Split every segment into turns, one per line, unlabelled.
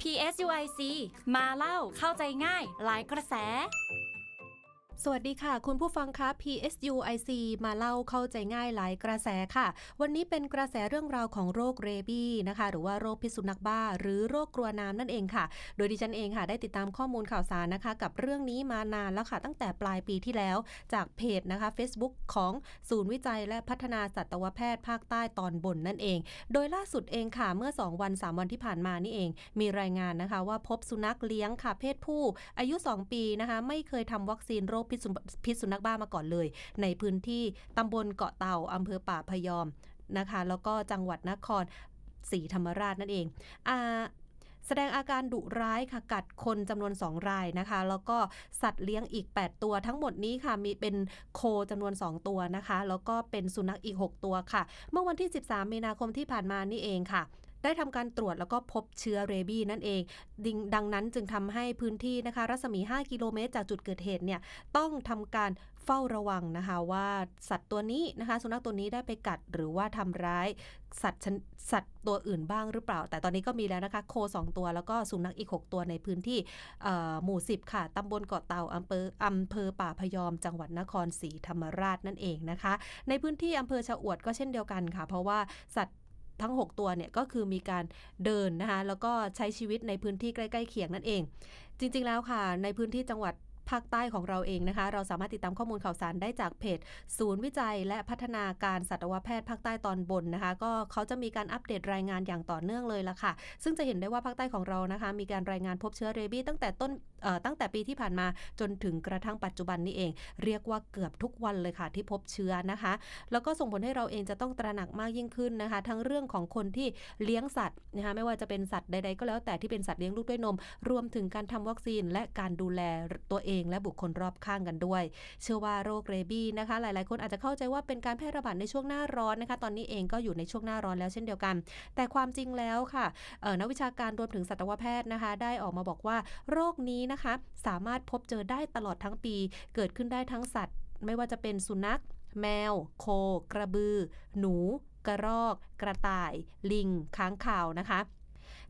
PSUIC มาเล่าเข้าใจง่าย หลายกระแส
สวัสดีค่ะ คุณผู้ฟังคะ PSUIC มาเล่าเข้าใจง่ายหลายกระแสค่ะ วันนี้เป็นกระแสเรื่องราวของโรคเรบี้นะคะ หรือว่าโรคพิษสุนัขบ้า หรือโรคกลัวน้ำนั่นเองค่ะ โดยดิฉันเองค่ะ ได้ติดตามข้อมูลข่าวสารนะคะ กับเรื่องนี้มานานแล้วค่ะ ตั้งแต่ปลายปีที่แล้ว จากเพจนะคะ Facebook ของศูนย์วิจัยและพัฒนาสัตวแพทย์ภาคใต้ตอนบนนั่นเอง โดยล่าสุดเองค่ะ เมื่อ 2 วัน 3 วันที่ผ่านมานี่เอง มีรายงานนะคะ ว่าพบสุนัขเลี้ยงค่ะเพศผู้ อายุ 2 ปีนะคะ ไม่เคยทำวัคซีนโรคพิษสุพิษสุนัขบ้ามาก่อนเลย ในพื้นที่ตำบลเกาะเต่าอำเภอป่าพยอมนะคะ แล้วก็จังหวัดนครศรีธรรมราชนั่นเองอาแสดงอาการดุร้ายค่ะกัดคนจำนวน 2 รายนะคะ แล้วก็สัตว์เลี้ยงอีก 8 ตัวทั้งหมดนี้ค่ะ มีเป็นโคจำนวน 2 ตัวนะคะ แล้วก็เป็นสุนัขอีก 6 ตัวค่ะ เมื่อวันที่ 13 มีนาคมที่ผ่านมานี่เองค่ะ ได้ทำการตรวจแล้วก็พบเชื้อเรบี้นั่นเองด,ดังนั้นจึงทำให้พื้นที่นะคะ รัศมี 5 กิโลเมตรจากจุดเกิดเหตุเนี่ยต้องทำการเฝ้าระวังนะคะว่าสัตว์ตัวนี้นะคะสุนัขตัวนี้ได้ไปกัดหรือว่าทำร้ายสัตว์ชนสัตว์ตัวอื่นบ้างหรือเปล่า แต่ตอนนี้ก็มีแล้วนะคะ โค 2 ตัวแล้วก็สุนัขอีก 6 ตัวในพื้นที่หมู่ 10 ค่ะตำบลเกาะเต่าอำเภออำเภอป่าพยอม จังหวัดนครศรีธรรมราชนั่นเองนะคะ ในพื้นที่อำเภอชะอวดก็เช่นเดียวกันค่ะ เพราะว่าสัตว์ ทั้ง 6 ตัวเนี่ยก็คือมีการเดินนะคะแล้วก็ใช้ชีวิตในพื้นที่ใกล้ ๆ เคียงนั่นเอง จริง ๆ แล้วค่ะ ในพื้นที่จังหวัดภาคใต้ของเราเองนะคะ เราสามารถติดตามข้อมูลข่าวสารได้จากเพจ ศูนย์วิจัย และพัฒนาการสัตวแพทย์ภาคใต้ตอนบนนะคะ ก็เขาจะมีการอัปเดตรายงานอย่างต่อเนื่องเลยละค่ะ ซึ่งจะเห็นได้ว่าภาคใต้ของเรานะคะ มีการรายงานพบเชื้อเรบีตั้งแต่ต้น ตั้งแต่ปีที่ผ่านมาจนถึงกระทั่งปัจจุบันนี้เอง เรียกว่าเกือบทุกวันเลยค่ะที่พบเชื้อนะคะ แล้วก็ส่งผลให้เราเองจะต้องตระหนักมากยิ่งขึ้นนะคะ ทั้งเรื่องของคนที่เลี้ยงสัตว์นะคะไม่ว่าจะเป็นสัตว์ใดๆก็แล้วแต่ที่เป็นสัตว์เลี้ยงลูกด้วยนม รวมถึงการทำวัคซีน และการดูแลตัวเองและบุคคลรอบข้างกันด้วย เชื่อว่าโรคเรบี้นะคะ หลายๆ คนอาจจะเข้าใจว่าเป็นการแพร่ระบาดในช่วงหน้าร้อนนะคะ ตอนนี้เองก็อยู่ในช่วงหน้าร้อนแล้วเช่นเดียวกัน แต่ความจริงแล้วค่ะนักวิชาการรวมถึงสัตวแพทย์นะคะ ได้ออกมาบอกว่าโรคนี้นะคะ สามารถพบเจอได้ตลอดทั้งปี เกิดขึ้นได้ทั้งสัตว์ ไม่ว่าจะเป็นสุนัข แมว โค กระบือ หนู กระรอก กระต่าย ลิง ค้างคาวนะคะ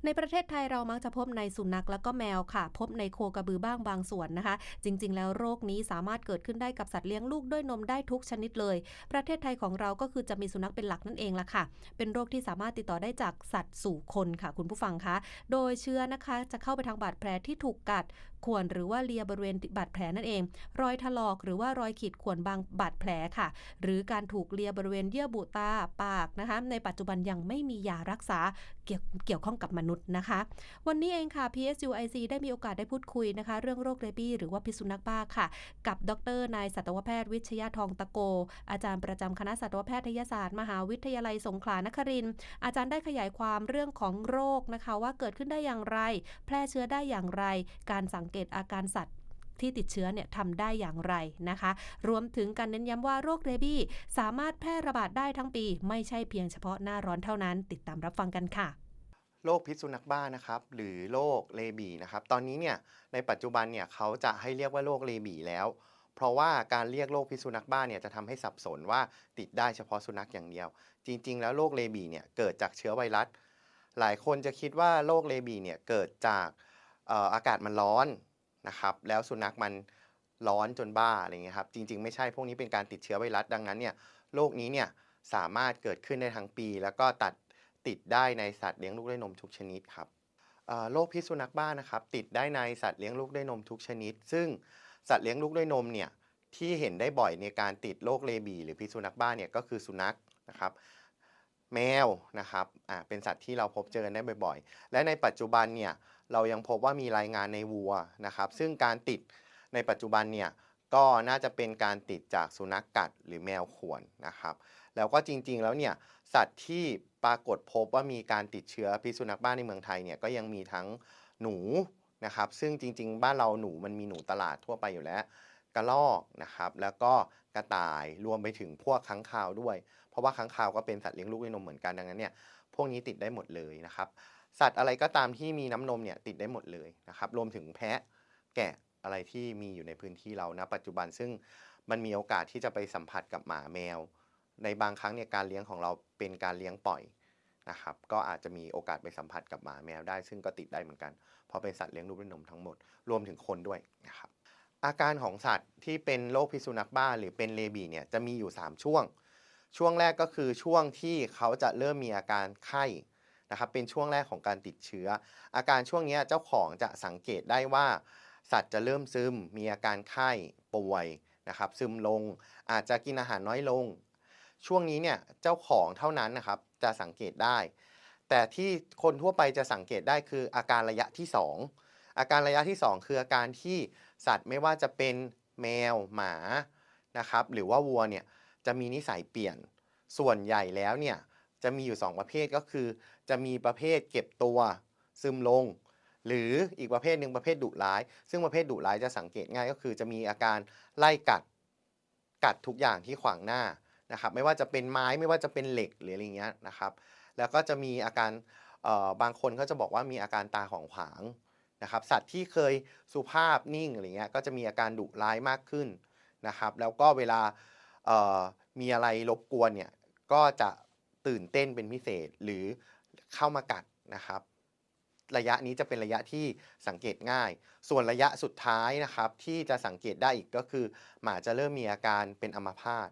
ในประเทศไทยเรามักจะพบในสุนัขแล้วก็แมวค่ะ พบในโคกระบือบ้างบางส่วนนะคะ จริง ๆ แล้วโรคนี้สามารถเกิดขึ้นได้กับสัตว์เลี้ยงลูกด้วยนมได้ทุกชนิดเลย ประเทศไทยของเราก็คือจะมีสุนัขเป็นหลักนั่นเองละค่ะ เป็นโรคที่สามารถติดต่อได้จากสัตว์สู่คนค่ะ คุณผู้ฟังคะ โดยเชื้อนะคะ จะเข้าไปทางบาดแผลที่ถูกกัด ข่วนหรือว่าเลียบริเวณบาดแผลนั่นเอง รอยถลอกหรือว่ารอยขีดข่วนบางบาดแผลค่ะ หรือการถูกเลียบริเวณเยื่อบุตาปากนะคะในปัจจุบันยังไม่มียารักษาเกี่ยวเกี่ยวข้องกับมนุษย์นะคะ วันนี้เองค่ะ PSUIC ได้มีโอกาสได้พูดคุยนะคะ เรื่องโรคเรบี้หรือว่าพิษสุนัขบ้าค่ะ กับดรนายสัตวแพทย์วิชยาทองตะโก อาจารย์ประจำคณะสัตวแพทยศาสตร์ มหาวิทยาลัยสงขลานครินทร์อาจารย์ได้ขยายความเรื่องของโรคนะคะ ว่าเกิดขึ้นได้อย่างไร แพร่เชื้อได้อย่างไร การสังเกตอาการสัตว์ที่ติดเชื้อเนี่ยทำได้อย่างไรนะคะ รวมถึงการเน้นย้ำว่าโรคเรบี้สามารถแพร่ระบาดได้ทั้งปี ไม่ใช่เพียงเฉพาะหน้าร้อนเท่านั้น ติดตามรับฟังกันค่ะ
โรคพิษสุนัขบ้านะครับหรือโรคเลบีนะครับตอนนี้เนี่ยในปัจจุบันเนี่ยเขาจะให้เรียกว่าโรคเลบีแล้ว เพราะว่าการเรียกโรคพิษสุนัขบ้าเนี่ยจะทำให้สับสนว่าติดได้เฉพาะสุนัขอย่างเดียว จริง ๆ แล้วโรคเลบีเนี่ยเกิดจากเชื้อไวรัส หลายคนจะคิดว่าโรคเลบีเนี่ยเกิดจาก อากาศมันร้อนนะครับ แล้วสุนัขมันร้อนจนบ้าอะไรเงี้ยครับ จริง ๆ ไม่ใช่พวกนี้เป็นการติดเชื้อไวรัสดังนั้นเนี่ยโรคนี้เนี่ยสามารถเกิดขึ้นได้ทั้งปี แล้วก็ตัดติดได้ในสัตว์เลี้ยงลูกด้วยนมทุกชนิดครับโรคพิษสุนัขบ้านะครับ ติดได้ในสัตว์เลี้ยงลูกด้วยนมทุกชนิด ซึ่งสัตว์เลี้ยงลูกด้วยนมเนี่ยที่เห็นได้บ่อยในการติดโรคเลบีหรือพิษสุนัขบ้าเนี่ยก็คือสุนัขนะครับ แมวนะครับอ่าเป็นสัตว์ที่เราพบเจอกันได้บ่อย ๆ และในปัจจุบันเนี่ย เรายังพบว่ามีรายงานในวัวนะครับซึ่งการติดในปัจจุบันเนี่ยก็น่าจะเป็นการติดจากสุนัขกัดหรือแมวข่วนนะครับ แล้วก็จริงๆแล้วเนี่ยสัตว์ที่ปรากฏพบว่ามีการติดเชื้อพิษสุนัขบ้าในเมืองไทยเนี่ยก็ยังมีทั้งหนูนะครับซึ่งจริง ๆ บ้านเราหนูมันมีหนูตลาดทั่วไปอยู่แล้ว กระรอกนะครับ แล้วก็กระต่ายรวมไปถึงพวกค้างคาวด้วย เพราะว่าค้างคาวก็เป็นสัตว์เลี้ยงลูกด้วยนมเหมือนกันดังนั้นเนี่ยพวกนี้ติดได้หมดเลยนะครับ สัตว์อะไรก็ตามที่มีน้ำนมเนี่ยติดได้หมดเลยนะครับ รวมถึงแพะแกะอะไรที่มีอยู่ในพื้นที่เรานะปัจจุบันซึ่งมันมีโอกาสที่จะไปสัมผัสกับหมาแมว ในบางครั้งเนี่ยการเลี้ยงของเราเป็นการเลี้ยงปล่อยนะครับ ก็อาจจะมีโอกาสไปสัมผัสกับหมาแมวได้ ซึ่งก็ติดได้เหมือนกัน เพราะเป็นสัตว์เลี้ยงลูกด้วยนมทั้งหมด รวมถึงคนด้วยนะครับ อาการของสัตว์ที่เป็นโรคพิษสุนัขบ้าหรือเป็นเลบีเนี่ยจะมีอยู่ 3 ช่วง ช่วงแรกก็คือช่วงที่เขาจะเริ่มมีอาการไข้ นะครับเป็นช่วงแรกของการติดเชื้อ อาการช่วงนี้เจ้าของจะสังเกตได้ว่า สัตว์จะเริ่มซึม มีอาการไข้ป่วยนะครับซึมลงอาจจะกินอาหารน้อยลง ช่วงนี้เนี่ยเจ้าของเท่านั้นนะครับจะสังเกตได้ แต่ที่คนทั่วไปจะสังเกตได้คืออาการระยะที่ 2 อาการระยะที่ 2 คืออาการที่สัตว์ไม่ว่าจะเป็นแมวหมานะครับหรือว่าวัวเนี่ยจะมีนิสัยเปลี่ยน ส่วนใหญ่แล้วเนี่ยจะมีอยู่ 2 ประเภทก็คือ จะมีประเภทเก็บตัวซึมลง หรืออีกประเภทหนึ่งประเภทดุร้าย ซึ่งประเภทดุร้ายจะสังเกตง่ายก็คือ จะมีอาการไล่กัดกัดทุกอย่างที่ขวางหน้านะครับไม่ว่าจะเป็นไม้ไม่ว่าจะเป็นเหล็กหรืออะไรเงี้ยนะครับ แล้วก็จะมีอาการบางคนก็จะบอกว่ามีอาการตาของขวางนะครับ สัตว์ที่เคยสุภาพนิ่งอะไรเงี้ยก็จะมีอาการดุร้ายมากขึ้นนะครับ แล้วก็เวลามีอะไรรบกวนเนี่ยก็จะตื่นเต้นเป็นพิเศษหรือ เข้ามากัดนะครับ ระยะนี้จะเป็นระยะที่สังเกตง่าย ส่วนระยะสุดท้ายนะครับ ที่จะสังเกตได้อีกก็คือ หมาจะเริ่มมีอาการเป็นอัมพาต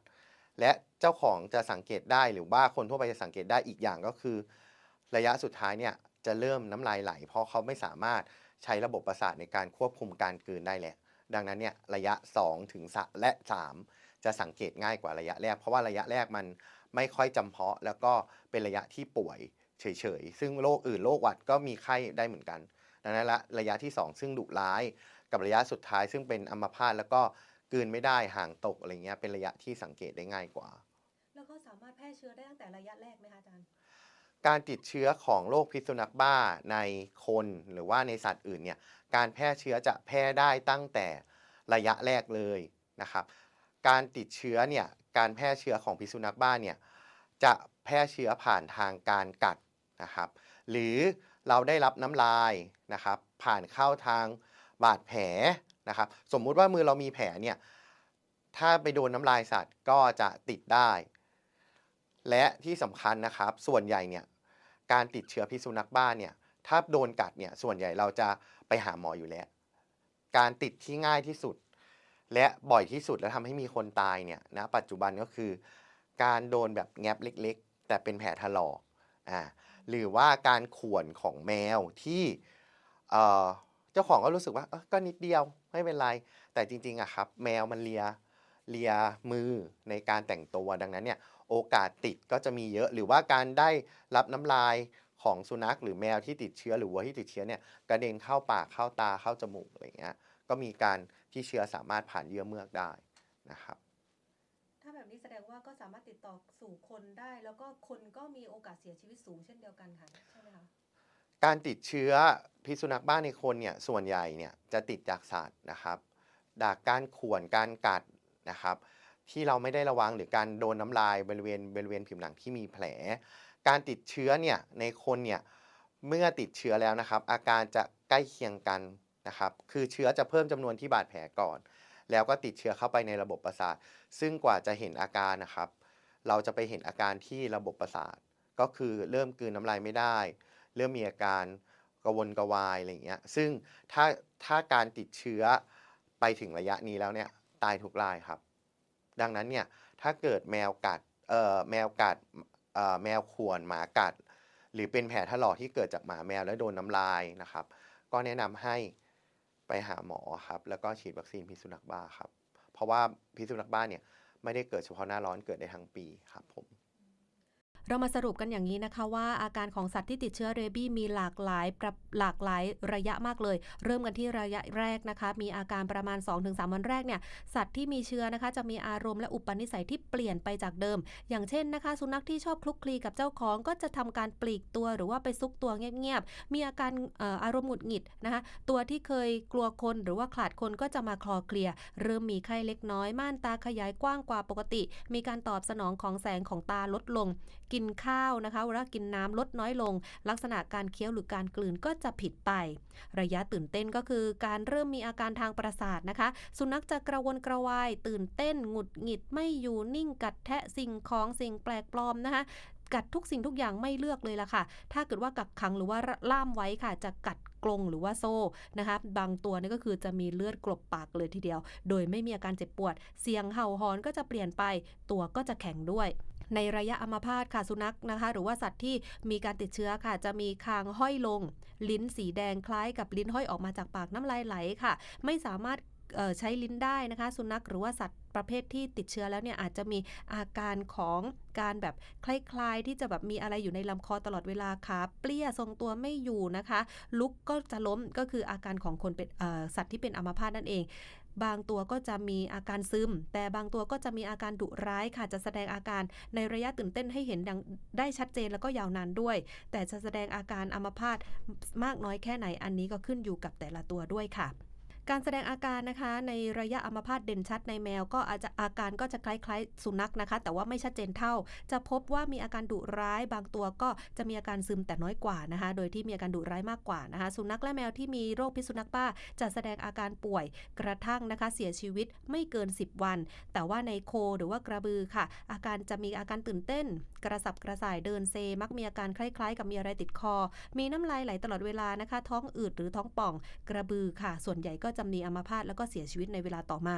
และเจ้าของจะสังเกตได้หรือว่าคนทั่วไปจะสังเกตได้อีกอย่างก็คือ ระยะสุดท้ายเนี่ยจะเริ่มน้ำลายไหล เพราะเขาไม่สามารถใช้ระบบประสาทในการควบคุมการกลืนได้แล้วดังนั้นเนี่ยระยะ2ถึงและ 3 จะสังเกตง่ายกว่าระยะแรก เพราะว่าระยะแรกมันไม่ค่อยจำเพาะ แล้วก็เป็นระยะที่ป่วย เฉยๆ ซึ่งโรคอื่นโรคหวัดก็มีไข้ได้เหมือนกัน ดังนั้นละระยะที่ 2 ซึ่งดุร้าย กับระยะสุดท้ายซึ่งเป็นอัมพาตแล้วก็กลืนไม่ได้ห่างตกอะไรเงี้ยเป็นระยะที่สังเกตได้ง่ายกว่า
แล้วก็สามารถแพร่เชื้อได้ตั้งแต่ระยะแรกไหมคะอาจารย์
การติดเชื้อของโรคพิษสุนัขบ้าในคนหรือว่าในสัตว์อื่นเนี่ยการแพร่เชื้อจะแพร่ได้ตั้งแต่ระยะแรกเลยนะครับ การติดเชื้อเนี่ยการแพร่เชื้อของพิษสุนัขบ้าเนี่ยจะแพร่เชื้อผ่านทางการกัด นะครับ หรือเราได้รับน้ำลายนะครับ ผ่านเข้าทางบาดแผลนะครับ สมมุติว่ามือเรามีแผลเนี่ย ถ้าไปโดนน้ำลายสัตว์ก็จะติดได้ และที่สำคัญนะครับ ส่วนใหญ่เนี่ยการติดเชื้อพิษสุนัขบ้าเนี่ย ถ้าโดนกัดเนี่ย ส่วนใหญ่เราจะไปหาหมออยู่แล้ว การติดที่ง่ายที่สุด และบ่อยที่สุดแล้วทำให้มีคนตายเนี่ยนะปัจจุบันก็คือ การโดนแบบแงบเล็ก ๆ แต่เป็นแผลถลอกอ่า หรือว่าการข่วนของแมวที่เจ้าของก็รู้สึกว่าก็นิดเดียวไม่เป็นไร แต่จริงๆอะครับ แมวมันเลียเลียมือในการแต่งตัวดังนั้นเนี่ยโอกาสติดก็จะมีเยอะหรือว่าการได้รับน้ำลายของสุนัขหรือแมวที่ติดเชื้อหรือวัวที่ติดเชื้อเนี่ยกระเด็นเข้าปากเข้าตาเข้าจมูกอะไรเงี้ยก็มีการที่เชื้อสามารถผ่านเยื่อเมือกได้นะครับ
แบบนี้แสดงว่าก็สามารถติดต่อสู่คนได้ แล้วก็คนก็มีโอกาสเสียชีวิตสูงเช่นเดียวกันค่ะใช่ไหมคะ
การติดเชื้อพิษสุนัขบ้าในคนเนี่ยส่วนใหญ่เนี่ยจะติดจากสัตว์นะครับจากการข่วนการกัดนะครับที่เราไม่ได้ระวังหรือการโดนน้ำลายบริเวณบริเวณผิวหนังที่มีแผล การติดเชื้อเนี่ยในคนเนี่ยเมื่อติดเชื้อแล้วนะครับ อาการจะใกล้เคียงกันนะครับคือเชื้อจะเพิ่มจำนวนที่บาดแผลก่อน แล้วก็ติดเชื้อเข้าไปในระบบประสาท ซึ่งกว่าจะเห็นอาการนะครับ เราจะไปเห็นอาการที่ระบบประสาท ก็คือเริ่มกืนน้ำลายไม่ได้ เริ่มมีอาการกระวนกระวายอะไรอย่างเงี้ย ซึ่งถ้าถ้าการติดเชื้อไปถึงระยะนี้แล้วเนี่ยตายทุกรายครับ ดังนั้นเนี่ยถ้าเกิดแมวกัดเอ่อแมวกัดเอ่อแมวข่วนหมากัด หรือเป็นแผลถลอกที่เกิดจากหมาแมวแล้วโดนน้ำลายนะครับ ก็แนะนำให้ ไปหาหมอครับ แล้วก็ฉีดวัคซีนพิษสุนัขบ้าครับ เพราะว่าพิษสุนัขบ้าเนี่ยไม่ได้เกิดเฉพาะหน้าร้อนเกิดได้ทั้งปีครับผม
เรามาสรุปกันอย่างนี้นะคะว่าอาการของสัตว์ที่ติดเชื้อเรบี้มีหลากหลายรหลากหลายระยะมากเลย เริ่มกันที่ระยะแรกนะคะ มีอาการประมาณ 2-3 วันแรกเนี่ยสัตว์ที่มีเชื้อนะคะ จะมีอารมณ์และอุปนิสัยที่เปลี่ยนไปจากเดิม อย่างเช่นนะคะ สุนัขที่ชอบคลุกคลีกับเจ้าของก็จะทำการปลีกตัวหรือว่าไปซุกตัวเงียบๆมีอาการอออารมณ์หงุดหงิดนะคะ ตัวที่เคยกลัวคนหรือว่าขลาดคนก็จะมาคลอเคลียเริ่มมีไข้เล็กน้อยม่านตาขยายกว้างกว่าปกติ มีการตอบสนองของแสงของตาลดลงกินข้าวนะคะเวลากินน้ำลดน้อยลง ลักษณะการเคี้ยวหรือการกลืนก็จะผิดไป ระยะตื่นเต้นก็คือการเริ่มมีอาการทางประสาทนะคะ สุนัขจะกระวนกระวาย ตื่นเต้นหงุดหงิดไม่อยู่นิ่งกัดแทะสิ่งของสิ่งแปลกปลอมนะคะกัดทุกสิ่งทุกอย่างไม่เลือกเลยล่ะค่ะ ถ้าเกิดว่ากักขังหรือว่าล่ามไว้ค่ะ จะกัดกรงหรือว่าโซ่นะคะบางตัวนี่ก็คือจะมีเลือดกลบปากเลยทีเดียว โดยไม่มีอาการเจ็บปวด เสียงเห่าหอนก็จะเปลี่ยนไป ตัวก็จะแข็งด้วย ในระยะอัมพาตค่ะสุนัขนะคะ หรือว่าสัตว์ที่มีการติดเชื้อค่ะ จะมีคางห้อยลง ลิ้นสีแดงคล้ายกับลิ้นห้อยออกมาจากปากน้ำลายไหลค่ะ ไม่สามารถใช้ลิ้นได้นะคะ สุนัขหรือว่าสัตว์ประเภทที่ติดเชื้อแล้วเนี่ยอาจจะมีอาการของการแบบคล้ายๆ ที่จะแบบมีอะไรอยู่ในลำคอตลอดเวลาขาเปรี้ยทรงตัวไม่อยู่นะคะ ลุกก็จะล้มก็คืออาการของคนเป็นสัตว์ที่เป็นอัมพาตนั่นเอง บางตัวก็จะมีอาการซึม แต่บางตัวก็จะมีอาการดุร้ายค่ะ จะแสดงอาการในระยะตื่นเต้นให้เห็นดังได้ชัดเจนแล้วก็ยาวนานด้วย แต่จะแสดงอาการอัมพาตมากน้อยแค่ไหนอันนี้ก็ขึ้นอยู่กับแต่ละตัวด้วยค่ะ การแสดงอาการนะคะในระยะอัมพาตเด่นชัดในแมว ก็อาจจะอาการก็จะคล้ายๆ สุนัขนะคะ แต่ว่าไม่ชัดเจนเท่า จะพบว่ามีอาการดุร้ายบางตัวก็จะมีอาการซึมแต่น้อยกว่านะคะ โดยที่มีอาการดุร้ายมากกว่านะคะ สุนัขและแมวที่มีโรคพิษสุนัขบ้าจะแสดงอาการป่วยกระทั่งนะคะเสียชีวิตไม่เกิน 10 วัน แต่ว่าในโคหรือว่ากระบือค่ะ อาการจะมีอาการตื่นเต้น กระสับกระส่ายเดินเซ มักมีอาการคล้ายๆ กับมีอะไรติดคอ มีน้ำลายไหลตลอดเวลานะคะ ท้องอืดหรือท้องป่อง กระบือค่ะ ส่วนใหญ่ก็จำนีอัมพาตแล้วก็เสียชีวิตในเวลาต่อมา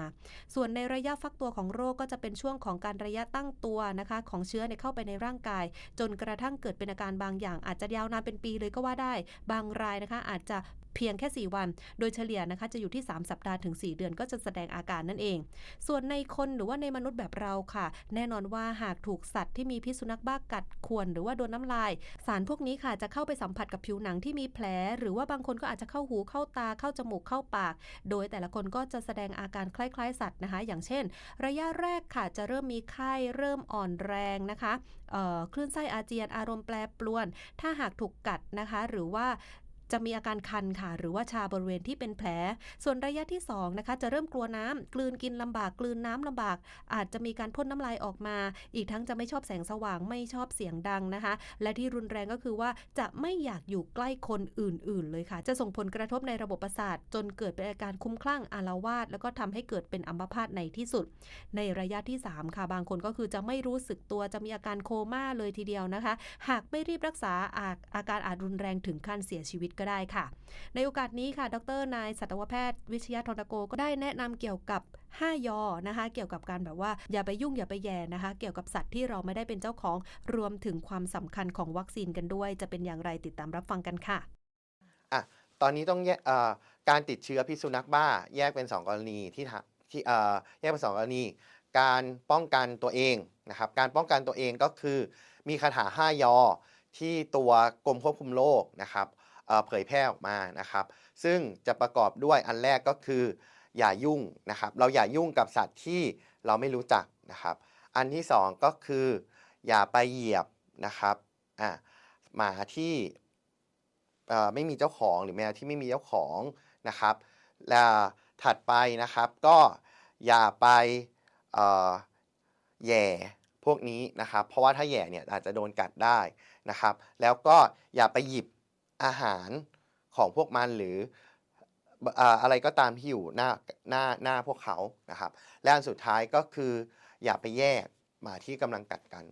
ส่วนในระยะฟักตัวของโรคก็จะเป็นช่วงของการระยะตั้งตัวนะคะ ของเชื้อเเข้าไปในร่างกาย จนกระทั่งเกิดเป็นอาการบางอย่างอาจจะยาวนานเป็นปีเลยก็ว่าได้ บางรายนะคะ อาจจะ เพียงแค่ 4 วัน โดยเฉลี่ยนะคะจะอยู่ที่ 3 สัปดาห์ถึง 4 เดือนก็จะแสดงอาการนั่นเอง ส่วนในคนหรือว่าในมนุษย์แบบเราค่ะ แน่นอนว่าหากถูกสัตว์ที่มีพิษสุนัขบ้ากัดข่วนหรือว่าโดนน้ำลาย สารพวกนี้ค่ะจะเข้าไปสัมผัสกับผิวหนังที่มีแผล หรือว่าบางคนก็อาจจะเข้าหูเข้าตาเข้าจมูกเข้าปาก โดยแต่ละคนก็จะแสดงอาการคล้ายๆ สัตว์นะคะ อย่างเช่น ระยะแรกค่ะจะเริ่มมีไข้เริ่มอ่อนแรงนะคะเอ่อคลื่นไส้อาเจียนอารมณ์แปรปรวน ถ้าหากถูกกัดนะคะ หรือว่า จะมีอาการคันค่ะ หรือว่าชาบริเวณที่เป็นแผล ส่วนระยะที่2นะคะจะเริ่มกลัวน้ำกลืนกินลำบากกลืนน้ำลำบาก อาจจะมีการพ่นน้ำลายออกมา อีกทั้งจะไม่ชอบแสงสว่างไม่ชอบเสียงดังนะคะ และที่รุนแรงก็คือว่าจะไม่อยากอยู่ใกล้คนอื่น ๆ เลยค่ะ จะส่งผลกระทบในระบบประสาท จนเกิดเป็นอาการคุ้มคลั่งอาละวาดแล้วก็ทำให้เกิดเป็นอัมพาตในที่สุด ในระยะที่ 3 ค่ะ บางคนก็คือจะไม่รู้สึกตัวจะมีอาการโคม่าเลยทีเดียวนะคะ หากไม่รีบรักษาอาอาการอาจรุนแรงถึงขั้นเสียชีวิตก็ได้ค่ะ ในโอกาสนี้ค่ะดรนายสัตวแพทย์ วิชยาธนโกก็ได้แนะนำเกี่ยวกับ 5 ยอนะคะ เกี่ยวกับการแบบว่าอย่าไปยุ่งอย่าไปแย่นะคะ เกี่ยวกับสัตว์ที่เราไม่ได้เป็นเจ้าของรวมถึงความสำคัญของวัคซีนกันด้วย จะเป็นอย่างไรติดตามรับฟังกันค่ะ
อะตอนนี้ต้องแยกการติดเชื้อพิษสุนัขบ้า แยกเป็น 2 กรณีที่ที่แยกเป็นสองกรณี การป้องกันตัวเองนะครับ การป้องกันตัวเองก็คือ มีคาถา 5 ยอที่ตัวกรมควบคุมโรคนะครับ เผยแพร่ออกมานะครับ ซึ่งจะประกอบด้วยอันแรกก็คือ อย่ายุ่งนะครับ เราอย่ายุ่งกับสัตว์ที่เราไม่รู้จักนะครับ อันที่สองก็คือ อย่าไปเหยียบนะครับอะหมาที่ไม่มีเจ้าของหรือแมวที่ไม่มีเจ้าของนะครับและถัดไปนะครับก็อย่าไปแย่พวกนี้นะครับ เพราะว่าถ้าแย่เนี่ยอาจจะโดนกัดได้นะครับ แล้วก็อย่าไปหยิบ อาหารของพวกมันหรืออะไรก็ตามที่อยู่หน้าหน้าหน้าพวกเขานะครับ และอันสุดท้ายก็คือ อย่าไปแยกหมาที่กำลังกัดกัน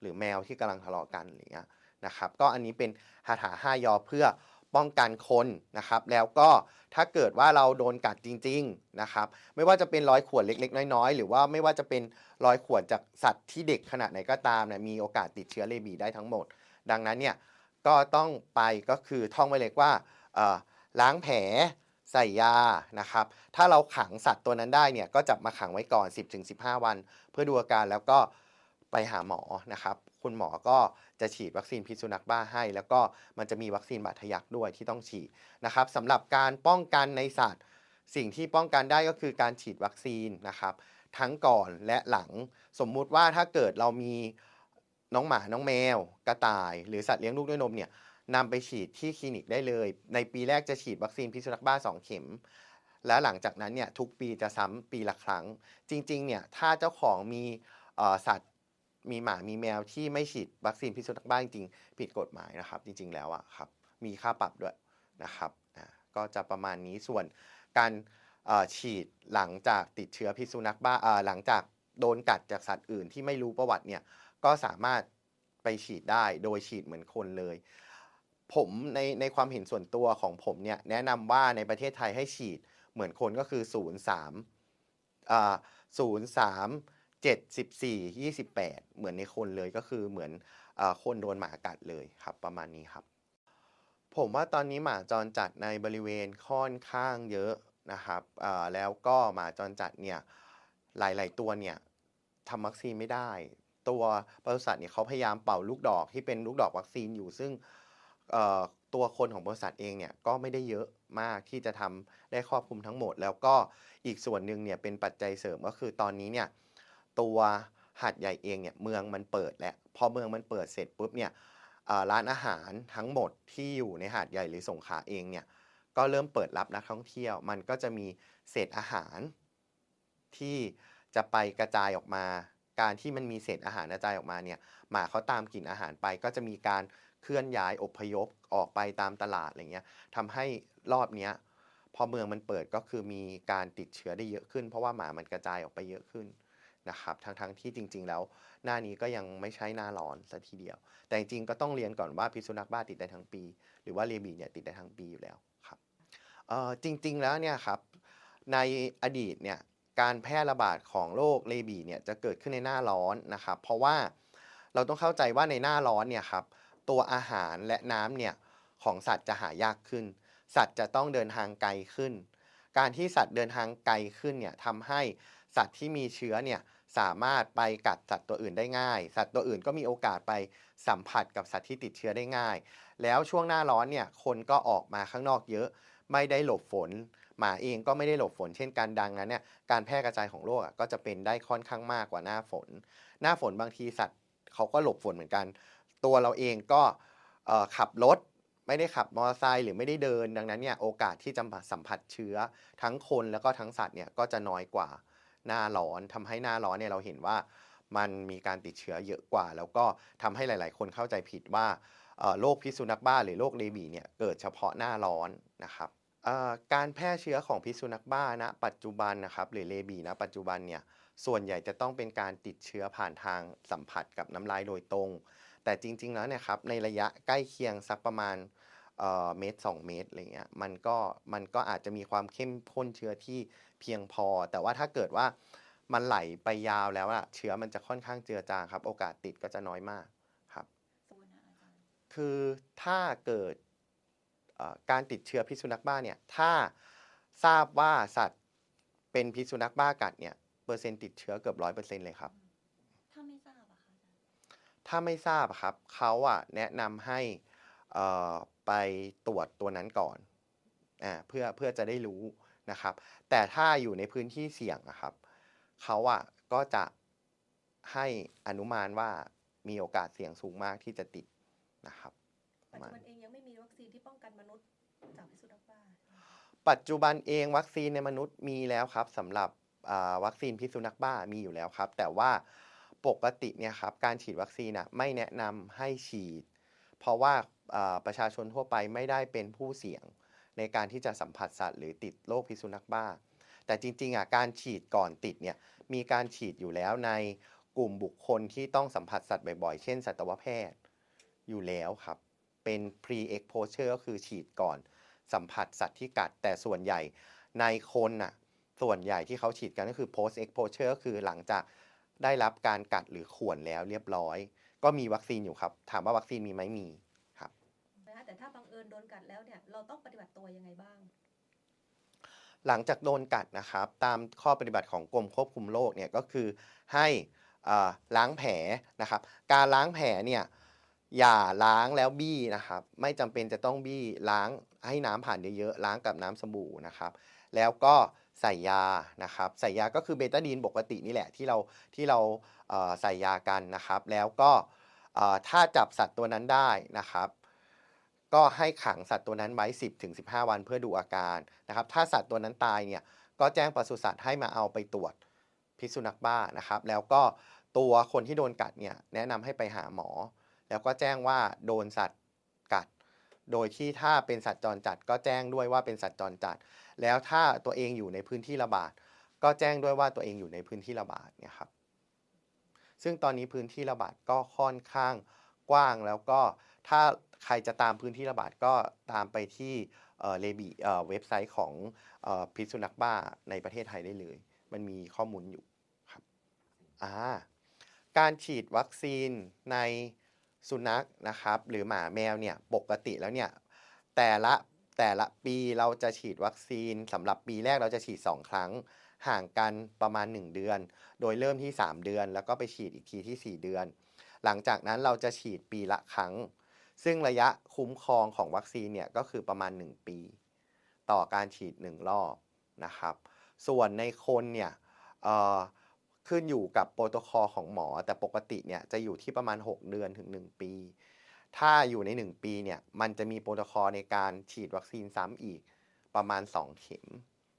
หรือแมวที่กำลังทะเลาะกันอะไรเงี้ยนะครับ ก็อันนี้เป็นคาถา5ยอเพื่อป้องกันคนนะครับ แล้วก็ถ้าเกิดว่าเราโดนกัดจริง ๆนะครับ ไม่ว่าจะเป็นรอยข่วนเล็ก ๆ น้อยๆ หรือว่าไม่ว่าจะเป็นรอยข่วนจากสัตว์ที่เด็กขนาดไหนก็ตามเนี่ยมีโอกาสติดเชื้อเรบีได้ทั้งหมด ดังนั้นเนี่ย ก็ต้องไปก็คือท่องไว้เลยว่าล้างแผลใส่ยานะครับ ถ้าเราขังสัตว์ตัวนั้นได้เนี่ยก็จับมาขังไว้ก่อน 10-15 วัน เพื่อดูอาการแล้วก็ไปหาหมอนะครับ คุณหมอก็จะฉีดวัคซีนพิษสุนัขบ้าให้ แล้วก็มันจะมีวัคซีนบาดทะยักด้วยที่ต้องฉีดนะครับสำหรับการป้องกันในสัตว์ สิ่งที่ป้องกันได้ก็คือการฉีดวัคซีนนะครับ ทั้งก่อนและหลังสมมุติว่าถ้าเกิดเรามี น้องหมาน้องแมว กระต่าย หรือสัตว์เลี้ยงลูกด้วยนมเนี่ยนำไปฉีดที่คลินิกได้เลย ในปีแรกจะฉีดวัคซีนพิษสุนัขบ้า 2 เข็ม และหลังจากนั้นเนี่ยทุกปีจะซ้ำปีละครั้ง จริงๆเนี่ยถ้าเจ้าของมีสัตว์มีหมามีแมวที่ไม่ฉีดวัคซีนพิษสุนัขบ้าจริงๆผิดกฎหมายนะครับ จริง ๆแล้วอะครับมีค่าปรับด้วยนะครับก็จะประมาณนี้ส่วนการฉีดหลังจากติดเชื้อพิษสุนัขบ้าหลังจากโดนกัดจากสัตว์อื่นที่ไม่รู้ประวัติเนี่ย ก็สามารถไปฉีดได้โดยฉีดเหมือนคนเลย ผมในในความเห็นส่วนตัวของผมเนี่ยแนะนำว่าในประเทศไทยให้ฉีดเหมือนคนก็คือ 0 3อ่า0 3 7 14 28 เหมือนในคนเลยก็คือเหมือนอคนโดนหมากัดเลยครับประมาณนี้ครับ ผมว่าตอนนี้หมาจรจัดในบริเวณค่อนข้างเยอะนะครับแล้วก็หมาจรจัดเนี่ยหลาย ๆ ตัวเนี่ยทำวัคซีนไม่ได้ ตัวปศุสัตว์เนี่ยเขาพยายามเป่าลูกดอกที่เป็นลูกดอกวัคซีนอยู่ ซึ่งตัวคนของบริษัทเองเนี่ยก็ไม่ได้เยอะมากที่จะทำได้ครอบคลุมทั้งหมด แล้วก็อีกส่วนหนึ่งเนี่ยเป็นปัจจัยเสริมก็คือตอนนี้เนี่ยตัวหาดใหญ่เองเนี่ยเมืองมันเปิดแล้วพอเมืองมันเปิดเสร็จปุ๊บเนี่ยร้านอาหารทั้งหมดที่อยู่ในหาดใหญ่หรือสงขลาเองเนี่ยก็เริ่มเปิดรับนักท่องเที่ยว มันก็จะมีเศษอาหารที่จะไปกระจายออกมา การที่มันมีเศษอาหารกระจายออกมาเนี่ยหมาเขาตามกลิ่นอาหารไป ก็จะมีการเคลื่อนย้ายอพยพออกไปตามตลาดอะไรเงี้ยทำให้รอบเนี้ยพอเมืองมันเปิดก็คือมีการติดเชื้อได้เยอะขึ้น เพราะว่าหมามันกระจายออกไปเยอะขึ้นนะครับทั้งทั้งที่จริง ๆ แล้วหน้านี้ก็ยังไม่ใช่หน้าร้อนซะทีเดียว แต่จริงๆก็ต้องเรียนก่อนว่าพิษสุนัขบ้าติดได้ทั้งปี หรือว่าเรบีเนี่ยติดได้ทั้งปีอยู่แล้วครับจริงๆแล้วเนี่ยครับในอดีตเนี่ย การแพร่ระบาดของโรคเรบีเนี่ยจะเกิดขึ้นในหน้าร้อนนะครับ เพราะว่าเราต้องเข้าใจว่าในหน้าร้อนเนี่ยครับตัวอาหารและน้ำเนี่ยของสัตว์จะหายากขึ้น สัตว์จะต้องเดินทางไกลขึ้น การที่สัตว์เดินทางไกลขึ้นเนี่ยทำให้สัตว์ที่มีเชื้อเนี่ยสามารถไปกัดสัตว์ตัวอื่นได้ง่าย สัตว์ตัวอื่นก็มีโอกาสไปสัมผัสกับสัตว์ที่ติดเชื้อได้ง่าย แล้วช่วงหน้าร้อนเนี่ยคนก็ออกมาข้างนอกเยอะ ไม่ได้หลบฝน หมาเองก็ไม่ได้หลบฝนเช่นกันดังนั้นเนี่ยการแพร่กระจายของโรคก็จะเป็นได้ค่อนข้างมากกว่าหน้าฝน หน้าฝนบางทีสัตว์เขาก็หลบฝนเหมือนกัน ตัวเราเองก็ขับรถไม่ได้ขับมอเตอร์ไซค์หรือไม่ได้เดิน ดังนั้นเนี่ยโอกาสที่จะสัมผัสเชื้อ ทั้งคนแล้วก็ทั้งสัตว์เนี่ยก็จะน้อยกว่าหน้าร้อนทำให้หน้าร้อนเนี่ยเราเห็นว่ามันมีการติดเชื้อเยอะกว่า แล้วก็ทำให้หลาย ๆ คนเข้าใจผิดว่าโรคพิษสุนัขบ้าหรือโรคเรบีเนี่ยเกิดเฉพาะหน้าร้อนนะครับ เอ่อการแพร่เชื้อของพิษสุนัขบ้าณปัจจุบันนะครับหรือเรบีณปัจจุบันเนี่ยส่วนใหญ่จะต้องเป็นการติดเชื้อผ่านทางสัมผัสกับน้ำลายโดยตรง แต่จริง ๆ แล้วเนี่ยครับในระยะใกล้เคียงสักประมาณเอ่อเมตร2เมตรอะไรเงี้ยมันก็มันก็อาจจะมีความเข้มข้นเชื้อที่เพียงพอ แต่ว่าถ้าเกิดว่ามันไหลไปยาวแล้วอะเชื้อมันจะค่อนข้างเจือจางครับ โอกาสติดก็จะน้อยมากครับคือถ้าเกิดเอ่อ การติดเชื้อพิษสุนัขบ้าเนี่ยถ้าทราบว่าสัตว์เป็นพิษสุนัขบ้ากัดเนี่ยเปอร์เซ็นต์ติดเชื้อเกือบร้อยเปอร์เซ็นต์เลยครับ
ถ้าไม่ทราบอะคะ
ถ้าไม่ทราบอะครับเขาอะแนะนำให้เอ่อไปตรวจตัวนั้นก่อนอ่าเพื่อเพื่อจะได้รู้นะครับ แต่ถ้าอยู่ในพื้นที่เสี่ยงอะครับเขาอะก็จะให้อนุมานว่ามีโอกาสเสี่ยงสูงมากที่จะติดนะครับป
ปัจ
ระ
จุ
มาณ
บันเอง ที่ป้องกันมนุษย์จากพิษสุนัขบ้า
ปัจจุบันเองวัคซีนในมนุษย์มีแล้วครับสำหรับอ่าวัคซีนพิษสุนัขบ้ามีอยู่แล้วครับ แต่ว่าปกติเนี่ยครับการฉีดวัคซีนอะไม่แนะนำให้ฉีด เพราะว่าอ่าประชาชนทั่วไปไม่ได้เป็นผู้เสี่ยง ในการที่จะสัมผัสสัตว์หรือติดโรคพิษสุนัขบ้า แต่จริงๆอะการฉีดก่อนติดเนี่ยมีการฉีดอยู่แล้วในกลุ่มบุคคลที่ต้องสัมผัสสัตว์บ่อยๆ เช่น สัตวแพทย์อยู่แล้วครับ เป็น pre exposure ก็คือฉีดก่อน สัมผัสสัตว์ที่กัดแต่ส่วนใหญ่ในคนน่ะส่วนใหญ่ที่เขาฉีดกันก็คือ post exposure ก็คือหลังจากได้รับการกัดหรือข่วนแล้วเรียบร้อย ก็มีวัคซีนอยู่ครับ ถามว่าวัคซีนมีไหมมีครับ
นะคะแต่ถ้าบังเอิญโดนกัดแล้วเนี่ยเราต้องปฏิบัติตัวยังไงบ้าง
หลังจากโดนกัดนะครับ ตามข้อปฏิบัติของกรมควบคุมโรคเนี่ยก็คือให้อ่าล้างแผลนะครับ การล้างแผลเนี่ย อย่าล้างแล้วบี้นะครับ ไม่จำเป็นจะต้องบี้ล้างให้น้ำผ่านเยอะๆล้างกับน้ำสบู่นะครับ แล้วก็ใส่ยานะครับ ใส่ยาก็คือเบตาดีนปกตินี่แหละที่เราที่เราใส่ยากันนะครับ แล้วก็ถ้าจับสัตว์ตัวนั้นได้นะครับ ก็ให้ขังสัตว์ตัวนั้นไว้ 10ถึง15 วันเพื่อดูอาการนะครับ ถ้าสัตว์ตัวนั้นตายเนี่ยก็แจ้งปศุสัตว์ให้มาเอาไปตรวจพิษสุนัขบ้านะครับ แล้วก็ตัวคนที่โดนกัดเนี่ยแนะนำให้ไปหาหมอ แล้วก็แจ้งว่าโดนสัตว์กัด โดยที่ถ้าเป็นสัตว์จรจัด ก็แจ้งด้วยว่าเป็นสัตว์จรจัด แล้วถ้าตัวเองอยู่ในพื้นที่ระบาด ก็แจ้งด้วยว่าตัวเองอยู่ในพื้นที่ระบาดเนี่ยครับ ซึ่งตอนนี้พื้นที่ระบาดก็ค่อนข้างกว้างแล้วก็ถ้าใครจะตามพื้นที่ระบาดก็ตามไปที่เลบีเว็บไซต์ของออพิษสุนัขบ้าในประเทศไทยได้เลย มันมีข้อมูลอยู่ครับอ่าการฉีดวัคซีนใน สุนัขนะครับ หรือหมาแมวเนี่ยปกติแล้วเนี่ยแต่ละแต่ละปีเราจะฉีดวัคซีนสำหรับปีแรกเราจะฉีด 2 ครั้ง ห่างกันประมาณ 1 เดือน โดยเริ่มที่ 3 เดือน แล้วก็ไปฉีดอีกทีที่ 4 เดือน หลังจากนั้นเราจะฉีดปีละครั้ง ซึ่งระยะคุ้มครองของวัคซีนเนี่ยก็คือประมาณ 1 ปี ต่อการฉีด 1 รอบนะครับ ส่วนในคนเนี่ยเอ่อ ขึ้นอยู่กับโปรโตคอลของหมอ แต่ปกติเนี่ยจะอยู่ที่ประมาณ 6 เดือนถึง 1 ปี ถ้าอยู่ใน 1 ปีเนี่ยมันจะมีโปรโตคอลในการฉีดวัคซีนซ้ำอีกประมาณ 2 เข็ม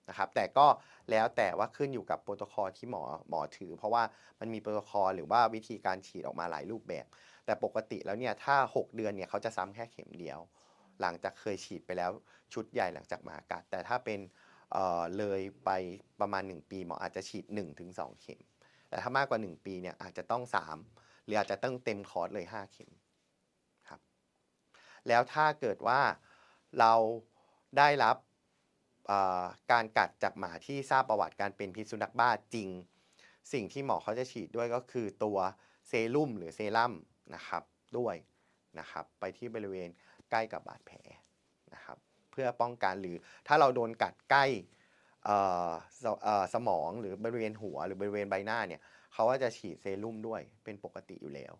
นะครับแต่ก็แล้วแต่ว่าขึ้นอยู่กับโปรโตคอลที่หมอหมอถือ เพราะว่ามันมีโปรโตคอลหรือว่าวิธีการฉีดออกมาหลายรูปแบบ แต่ปกติแล้วเนี่ยถ้า 6 เดือนเนี่ยเขาจะซ้ำแค่เข็มเดียว หลังจากเคยฉีดไปแล้วชุดใหญ่หลังจากมากัดแต่ถ้าเป็นเออเลยไปประมาณ 1 ปีหมออาจจะฉีด 1-2 เข็ม แต่ถ้ามากกว่า 1 ปีเนี่ยอาจจะต้อง 3 หรืออาจจะต้องเต็มคอร์สเลย 5 เข็มครับแล้วถ้าเกิดว่าเราได้รับการกัดจากหมาที่ทราบประวัติการเป็นพิษสุนัขบ้าจริง สิ่งที่หมอเขาจะฉีดด้วยก็คือตัวเซรุ่มหรือเซรั่มนะครับด้วยนะครับไปที่บริเวณใกล้กับบาดแผลนะครับเพื่อป้องกันหรือถ้าเราโดนกัดใกล้ สสมองหรือบริเวณหัวหรือบริเวณใบหน้าเนี่ยเขาก็จะฉีดเซรุ่มด้วยเป็นปกติอยู่แล้ว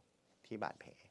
ที่บาดแผล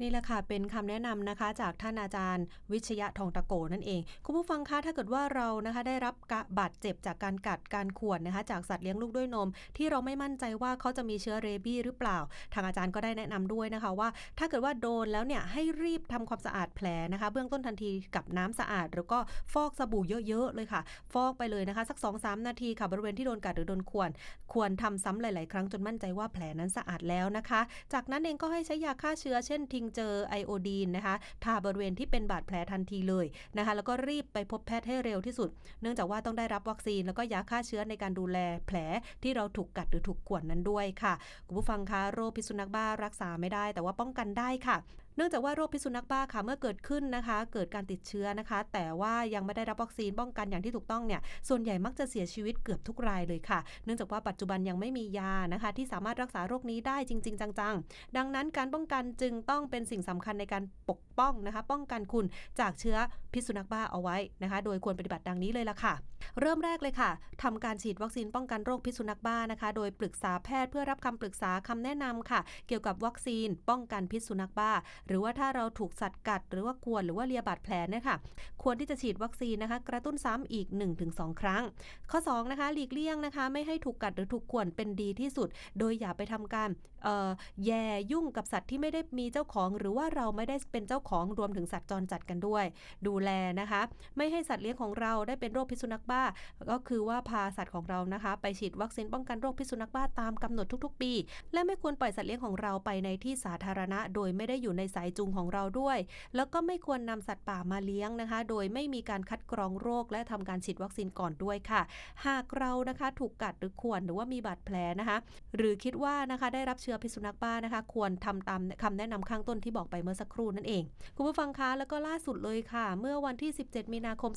นี่แหละค่ะเป็นคำแนะนำนะคะจากท่านอาจารย์ วิชยะทองตะโกนั่นเอง คุณผู้ฟังคะถ้าเกิดว่าเรานะคะได้รับกะบาดเจ็บจากการกัดการข่วนนะคะจากสัตว์เลี้ยงลูกด้วยนม ที่เราไม่มั่นใจว่าเขาจะมีเชื้อเรบี้หรือเปล่า ทางอาจารย์ก็ได้แนะนำด้วยนะคะว่า ถ้าเกิดว่าโดนแล้วเนี่ยให้รีบทำความสะอาดแผลนะคะเบื้องต้นทันทีกับน้ำสะอาด แล้วก็ฟอกสบู่เยอะๆเลยค่ะ ฟอกไปเลยนะคะสัก2-3นาทีค่ะบริเวณที่โดนกัดหรือโดนข่วนควรทำซ้ำหลาย ๆ ครั้งจนมั่นใจว่าแผลนั้นสะอาดแล้วนะคะ จากนั้นเองก็ให้ใช้ยาฆ่าเชื้อเช่นทิงเจอไอโอดีนนะคะทาบริเวณที่เป็นบาดแผลทันทีเลยนะคะ แล้วก็รีบไปพบแพทย์ให้เร็วที่สุด เนื่องจากว่าต้องได้รับวัคซีนแล้วก็ยาฆ่าเชื้อในการดูแลแผลที่เราถูกกัดหรือถูกข่วนนั้นด้วยค่ะคุณผู้ฟังคะโรคพิษสุนัขบ้ารักษาไม่ได้ แต่ว่าป้องกันได้ค่ะ เนื่องจากว่าโรคพิษสุนัขบ้าค่ะเมื่อเกิดขึ้นนะคะ เกิดการติดเชื้อนะคะ แต่ว่ายังไม่ได้รับวัคซีนป้องกันอย่างที่ถูกต้องเนี่ยส่วนใหญ่มักจะเสียชีวิตเกือบทุกรายเลยค่ะ เนื่องจากว่าปัจจุบันยังไม่มียานะคะ ที่สามารถรักษาโรคนี้ได้จริง ๆ จังๆ ดังนั้นการป้องกันจึงต้องเป็นสิ่งสำคัญในการปกป้องนะคะ ป้องกันคุณจากเชื้อพิษสุนัขบ้าเอาไว้นะคะ โดยควรปฏิบัติดังนี้เลยล่ะค่ะ เริ่มแรกเลยค่ะทำการฉีดวัคซีนป้องกันโรคพิษสุนัขบ้านะคะ โดยปรึกษาแพทย์เพื่อรับคำปรึกษาคำแนะนำค่ะ เกี่ยวกับวัคซีนป้องกันพิษสุนัขบ้าหรือว่าถ้าเราถูกสัตว์กัด หรือว่าควรหรือว่าเลียบาดแผลเนี่ยค่ะควรที่จะฉีดวัคซีนนะคะกระตุ้นซ้ำอีก 1-2 ครั้ง ข้อ2นะคะหลีกเลี่ยงนะคะไม่ให้ถูกกัดหรือถูกข่วนเป็นดีที่สุด โดยอย่าไปทำการแย่ยุ่งกับสัตว์ที่ไม่ได้มีเจ้าของ หรือว่าเราไม่ได้เป็นเจ้าของรวมถึงสัตว์จรจัดกันด้วย ดูแลนะคะ ไม่ให้สัตว์เลี้ยงของเราได้เป็นโรคพิษสุนัขบ้า ก็คือว่าพาสัตว์ของเรานะคะ ไปฉีดวัคซีนป้องกันโรคพิษสุนัขบ้าตามกำหนดทุกๆ ปี และไม่ควรปล่อยสัตว์เลี้ยงของเราไปในที่สาธารณะ โดยไม่ได้อยู่ในสายจูงของเราด้วย แล้วก็ไม่ควรนำสัตว์ป่ามาเลี้ยงนะคะ โดยไม่มีการคัดกรองโรค และทำการฉีดวัคซีนก่อนด้วยค่ะ หากเรานะคะถูกกัดหรือข่วนหรือว่ามีบาดแผลนะคะ หรือคิดว่านะคะได้รับเชื้อพิษสุนัขบ้านะคะ ควรทำตามคำแนะนำข้างต้นที่บอกไปเมื่อสักครู่นั่นเอง คุณผู้ฟังคะแล้วก็ล่าสุดเลยค่ะ เมื่อวันที่ 17 มีนาคม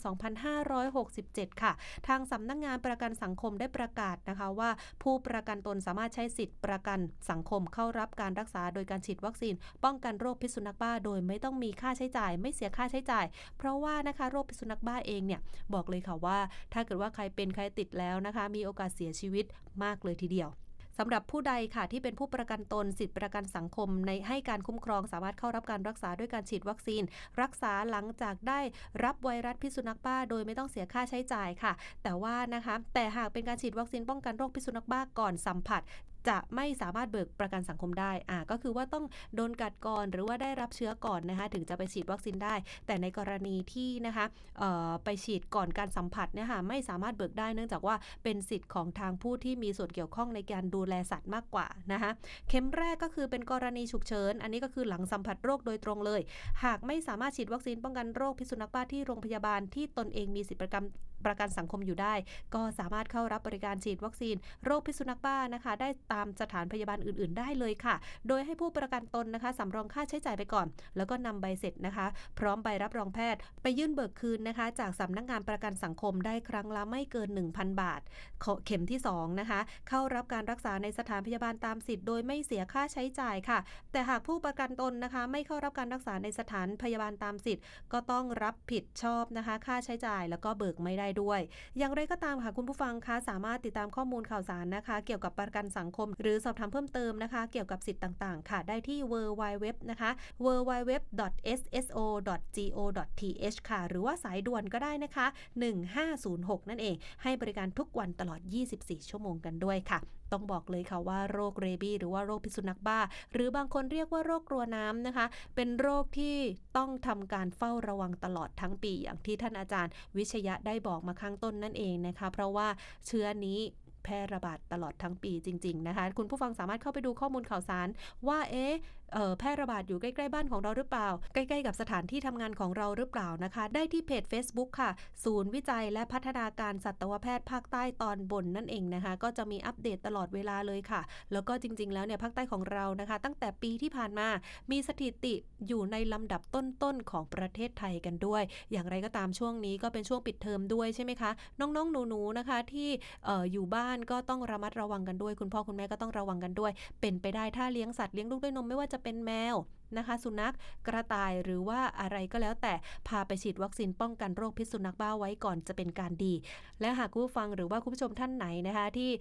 2567 ค่ะ ทางสำนักงงานประกันสังคมได้ประกาศนะคะว่า ผู้ประกันตนสามารถใช้สิทธิ์ประกันสังคมเข้ารับการรักษาโดยการฉีดวัคซีน ป้องกันโรคพิษสุนัขบ้า โดยไม่ต้องมีค่าใช้จ่าย ไม่เสียค่าใช้จ่าย เพราะว่านะคะโรคพิษสุนัขบ้าเองเนี่ยบอกเลยค่ะว่า ถ้าเกิดว่าใครเป็นใครติดแล้วนะคะ มีโอกาสเสียชีวิตมากเลยทีเดียวสำหรับผู้ใดค่ะที่เป็นผู้ประกันตนสิทธิประกันสังคม ในให้การคุ้มครองสามารถเข้ารับการรักษาด้วยการฉีดวัคซีน รักษาหลังจากได้รับไวรัสพิษสุนัขบ้า โดยไม่ต้องเสียค่าใช้จ่ายค่ะ แต่ว่านะคะแต่หากเป็นการฉีดวัคซีนป้องกันโรคพิษสุนัขบ้าก่อนสัมผัส จะไม่สามารถเบิกประกันสังคมได้อ่าก็คือว่าต้องโดนกัดก่อนหรือว่าได้รับเชื้อก่อนนะคะถึงจะไปฉีดวัคซีนได้ แต่ในกรณีที่นะคะเอ่อไปฉีดก่อนการสัมผัสเนี่ยค่ะไม่สามารถเบิกได้เนื่องจากว่าเป็นสิทธิ์ของทางผู้ที่มีส่วนเกี่ยวข้องในการดูแลสัตว์มากกว่านะคะเข็มแรกก็คือเป็นกรณีฉุกเฉินอันนี้ก็คือหลังสัมผัสโรคโดยตรงเลย หากไม่สามารถฉีดวัคซีนป้องกันโรคพิษสุนัขบ้าที่โรงพยาบาลที่ตนเองมีสิทธิประกัน ประกันสังคมอยู่ได้ ก็สามารถเข้ารับบริการฉีดวัคซีน โรคพิษสุนัขบ้านะคะ ได้ตามสถานพยาบาลอื่น ๆ ได้เลยค่ะ โดยให้ผู้ประกันตนนะคะสำรองค่าใช้จ่ายไปก่อน แล้วก็นำใบเสร็จนะคะ พร้อมใบรับรองแพทย์ ไปยื่นเบิกคืนนะคะ จากสำนักงานประกันสังคมได้ครั้งละไม่เกิน 1,000 บาท เข็มที่2นะคะเข้ารับการรักษาในสถานพยาบาลตามสิทธิ์โดยไม่เสียค่าใช้จ่ายค่ะ แต่หากผู้ประกันตนนะคะ ไม่เข้ารับการรักษาในสถานพยาบาลตามสิทธิ์ ก็ต้องรับผิดชอบนะคะ ค่าใช้จ่ายแล้วก็เบิกไม่ได้ด้วย อย่างไรก็ตามค่ะคุณผู้ฟังคะสามารถติดตามข้อมูลข่าวสารนะคะ เกี่ยวกับประกันสังคม หรือสอบถามเพิ่มเติมนะคะ เกี่ยวกับสิทธิ์ต่างๆ ค่ะ ได้ที่ www นะคะ www.sso.go.th ค่ะ หรือว่าสายด่วนก็ได้นะคะ 1506 นั่นเอง ให้บริการทุกวันตลอด 24 ชั่วโมงกันด้วยค่ะ ต้องบอกเลยค่ะว่าโรคเรบี้หรือว่าโรคพิษสุนัขบ้า หรือบางคนเรียกว่าโรคกลัวน้ำนะคะ เป็นโรคที่ต้องทำการเฝ้าระวังตลอดทั้งปีอย่างที่ท่านอาจารย์วิชยะได้บอกมาข้างต้นนั่นเองนะคะ เพราะว่าเชื้อนี้แพร่ระบาดตลอดทั้งปีจริง ๆ นะคะ คุณผู้ฟังสามารถเข้าไปดูข้อมูลข่าวสารว่าเอ๊ะ แพร่ระบาดอยู่ใกล้ๆบ้านของเราหรือเปล่า ใกล้ๆกับสถานที่ทำงานของเราหรือเปล่านะคะ ได้ที่เพจ Facebook ค่ะ ศูนย์วิจัยและพัฒนาการสัตวแพทย์ภาคใต้ตอนบนนั่นเองนะคะ ก็จะมีอัปเดตตลอดเวลาเลยค่ะ แล้วก็จริง ๆ แล้วเนี่ยภาคใต้ของเรานะคะ ตั้งแต่ปีที่ผ่านมา มีสถิติอยู่ในลำดับต้นๆของประเทศไทยกันด้วย อย่างไรก็ตามช่วงนี้ก็เป็นช่วงปิดเทอมด้วยใช่ไหมคะ น้องๆ หนูๆนะคะที่ออยู่บ้านก็ต้องระมัดระวังกันด้วย คุณพ่อคุณแม่ก็ต้องระวังกันด้วย เป็นไปได้ถ้าเลี้ยงสัตว์เลี้ยงลูกด้วยนมไม่ว่าจะเป็นแมว นะคะ สุนัขกระต่ายหรือว่าอะไรก็แล้วแต่พาไปฉีดวัคซีนป้องกันโรคพิษสุนัขบ้าไว้ก่อนจะเป็นการดี และหากผู้ฟังหรือว่าคุณผู้ชมท่านไหนนะคะที่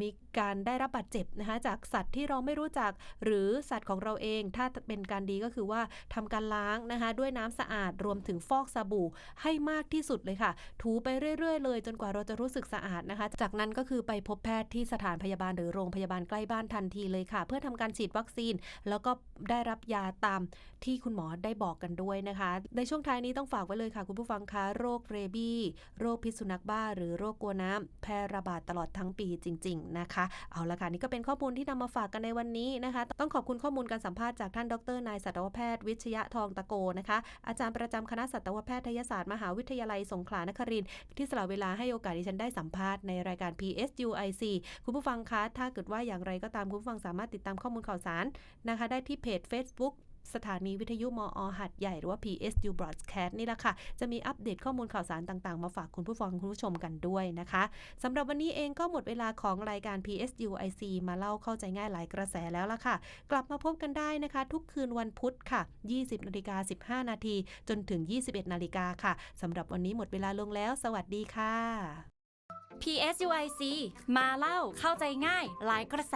มีการได้รับบาดเจ็บนะคะจากสัตว์ที่เราไม่รู้จัก หรือสัตว์ของเราเอง ถ้าเป็นการดีก็คือว่าทำการล้างนะคะด้วยน้ำสะอาดรวมถึงฟอกสบู่ให้มากที่สุดเลยค่ะ ถูไปเรื่อย ๆ เลย จนกว่าเราจะรู้สึกสะอาดนะคะ จากนั้นก็คือไปพบแพทย์ที่สถานพยาบาลหรือโรงพยาบาลใกล้บ้านทันทีเลยค่ะ เพื่อทำการฉีดวัคซีน แล้วก็ได้รับยาตามที่คุณหมอได้บอกกันด้วยนะคะ ในช่วงท้ายนี้ต้องฝากไว้เลยค่ะ คุณผู้ฟังคะโรคเรบี้ โรคพิษสุนัขบ้า หรือโรคกลัวน้ำแพร่ระบาดตลอดทั้งปีจริง ๆ นะคะ เอาละค่ะนี่ก็เป็นข้อมูลที่นำมาฝากกันในวันนี้นะคะ ต้องขอบคุณข้อมูลการสัมภาษณ์จากท่านดรนายสัตวแพทย์ วิชยะทองตะโกนะคะ อาจารย์ประจำคณะสัตวแพทยศาสตร์มหาวิทยาลัยสงขลานครินทร์ที่สละเวลาให้โอกาสดิฉันได้สัมภาษณ์ในรายการ PSUIC คุณผู้ฟังคะ ถ้าเกิดว่าอย่างไรก็ตามคุณผู้ฟังสามารถติดตามข้อมูลข่าวสารนะคะ ได้ที่เพจ Facebook สถานีวิทยุมอหัดใหญ่หรือว่า PSU Broadcast นี่แหละค่ะ จะมีอัปเดตข้อมูลข่าวสารต่างๆ มาฝากคุณผู้ฟังคุณผู้ชมกันด้วยนะคะสำหรับวันนี้เองก็หมดเวลาของรายการ PSU IC มาเล่าเข้าใจง่ายหลายกระแสแล้วล่ะค่ะ กลับมาพบกันได้นะคะ ทุกคืนวันพุธค่ะ 20นาฬิกา15 นาทีจนถึง 21นาฬิกาค่ะสำหรับวันนี้หมดเวลาลงแล้ว สวัสดีค่ะ
PSUIC มาเล่าเข้าใจง่าย หลายกระแส